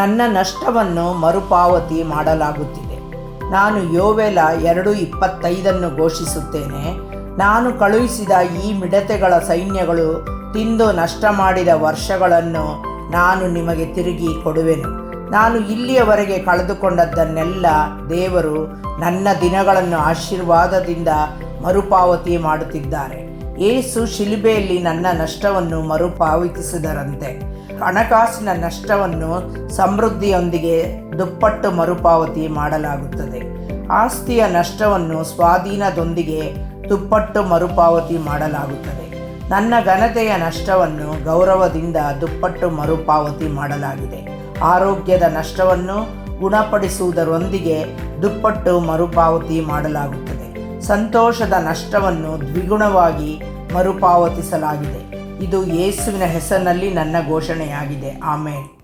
ನನ್ನ ನಷ್ಟವನ್ನು ಮರುಪಾವತಿ ಮಾಡಲಾಗುತ್ತಿದೆ. ನಾನು ಯೋವೆಲ ಎರಡು ಇಪ್ಪತ್ತೈದನ್ನು ಘೋಷಿಸುತ್ತೇನೆ. ನಾನು ಕಳುಹಿಸಿದ ಈ ಮಿಡತೆಗಳ ಸೈನ್ಯಗಳು ತಿಂದು ನಷ್ಟ ಮಾಡಿದ ವರ್ಷಗಳನ್ನು ನಾನು ನಿಮಗೆ ತಿರುಗಿ ಕೊಡುವೆನು. ನಾನು ಇಲ್ಲಿಯವರೆಗೆ ಕಳೆದುಕೊಂಡದ್ದನ್ನೆಲ್ಲ ದೇವರು ನನ್ನ ದಿನಗಳನ್ನು ಆಶೀರ್ವಾದದಿಂದ ಮರುಪಾವತಿ ಮಾಡುತ್ತಿದ್ದಾರೆ. ಏಸು ಶಿಲುಬೆಯಲ್ಲಿ ನನ್ನ ನಷ್ಟವನ್ನು ಮರುಪಾವತಿಸಿದರಂತೆ. ಹಣಕಾಸಿನ ನಷ್ಟವನ್ನು ಸಮೃದ್ಧಿಯೊಂದಿಗೆ ದುಪ್ಪಟ್ಟು ಮರುಪಾವತಿ ಮಾಡಲಾಗುತ್ತದೆ. ಆಸ್ತಿಯ ನಷ್ಟವನ್ನು ಸ್ವಾಧೀನದೊಂದಿಗೆ ದುಪ್ಪಟ್ಟು ಮರುಪಾವತಿ ಮಾಡಲಾಗುತ್ತದೆ. ನನ್ನ ಘನತೆಯ ನಷ್ಟವನ್ನು ಗೌರವದಿಂದ ದುಪ್ಪಟ್ಟು ಮರುಪಾವತಿ ಮಾಡಲಾಗಿದೆ. ಆರೋಗ್ಯದ ನಷ್ಟವನ್ನು ಗುಣಪಡಿಸುವುದರೊಂದಿಗೆ ದುಪ್ಪಟ್ಟು ಮರುಪಾವತಿ ಮಾಡಲಾಗುತ್ತದೆ. ಸಂತೋಷದ ನಷ್ಟವನ್ನು ದ್ವಿಗುಣವಾಗಿ ಮರುಪಾವತಿಸಲಾಗಿದೆ. ಇದು ಯೇಸುವಿನ ಹೆಸರಿನಲ್ಲಿ ನನ್ನ ಘೋಷಣೆಯಾಗಿದೆ. ಆಮೇಲೆ